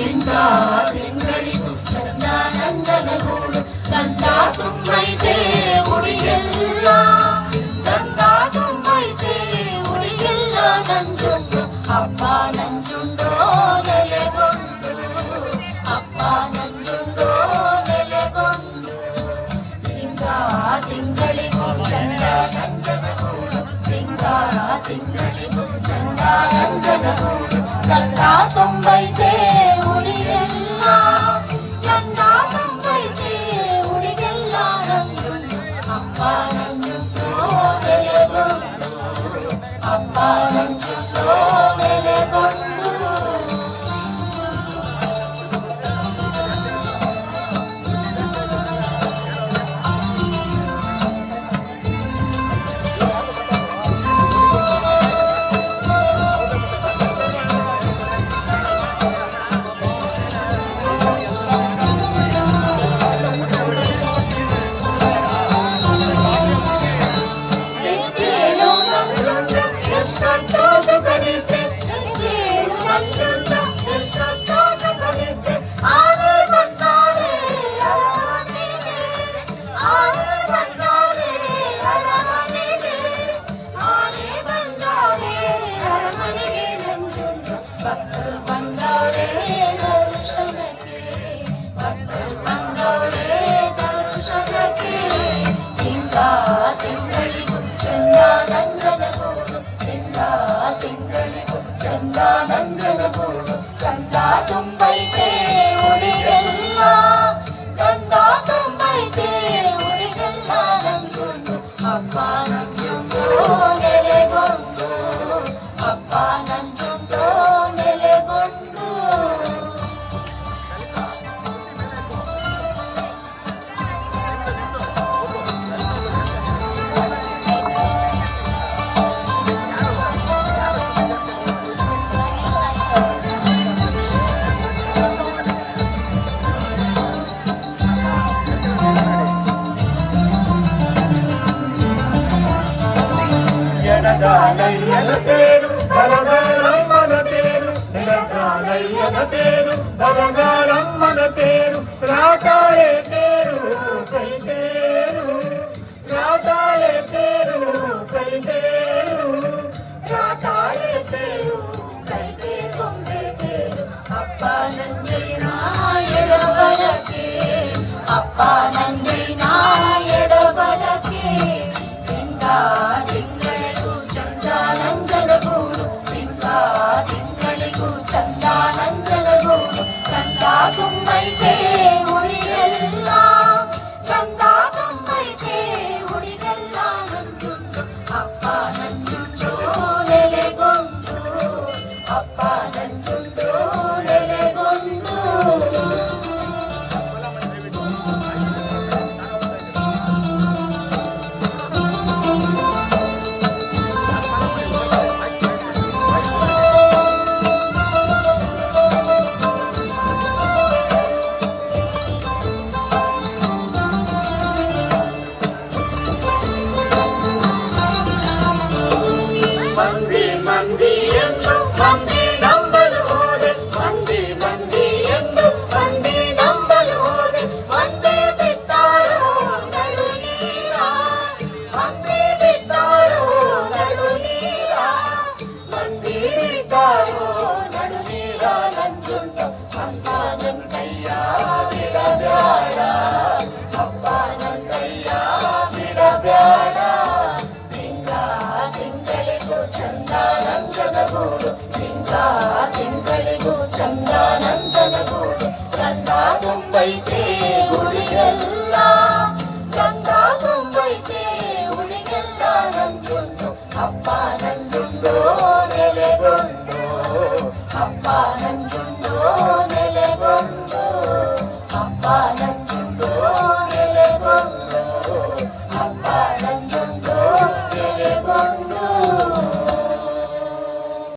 ತಿಂತಾ ತಿಂಗಳಿಗೂ ಚಂದಾನಂದನ ಗೂಡು ಕಂದ ತುಂಬೈತೆ ಉಡಿಯೆಲ್ಲ ಕಂದ ತುಂಬೈತೆ ಉಡಿಯೆಲ್ಲ ನಂಜುಂಡು ಅಪ್ಪ ನಂಜುಂಡೋ ನೆಲೆಗೊಂಡು ಅಪ್ಪ ನಂಜುಂಡೋ ನೆಲೆಗೊಂಡು ತಿಂಗಾ ತಿಂಗಳಿಗೂ ಚಂದಾನಂದನ ಗೂಡು ತಿಂಗಾ ತಿಂಗಳಿಗೂ ಚಂದಾನಂದನ ಗೂಡು ಕಂದ ತುಂಬೈತೆ ತಿಂಗಳಿಗೂ ಚಂದ ನಂಜನಗೂಡು ತಿಂಗ ತಿಂಗಳಿಗೂ ಚಂದ ఎడగాలయ్యన పేరు బలగాళమ్మన పేరు నిలకాలయ్యన పేరు బలగాళమ్మన పేరు రాటాడే పేరు పై పేరు రాటాడే పేరు పై పేరు రాటాడే పేరు కైతే పేరు అప్ప నంజైనా ఎడబలకే అప్ప నంజైనా ఎడబలకే ఇంకా உம்மை தேடி மந்தி மந்தி என்றும் மந்தி ನಂಜನಗೂಡು ಗಂಧಾಗುಂಬೈತೆ ಉಳಿಗೆಲ್ಲ ಗಂಧಾಗುಂಬೈತೆ ಉಳಿಗೆಲ್ಲ ನಂಜುಂಡು ಅಪ್ಪ ನಂಜುಂಡು ನೆಲೆಗೊಂಡು ಅಪ್ಪ ನಂಜುಂಡು ನೆಲೆಗೊಂಡು ಅಪ್ಪ ನಂಜುಂಡು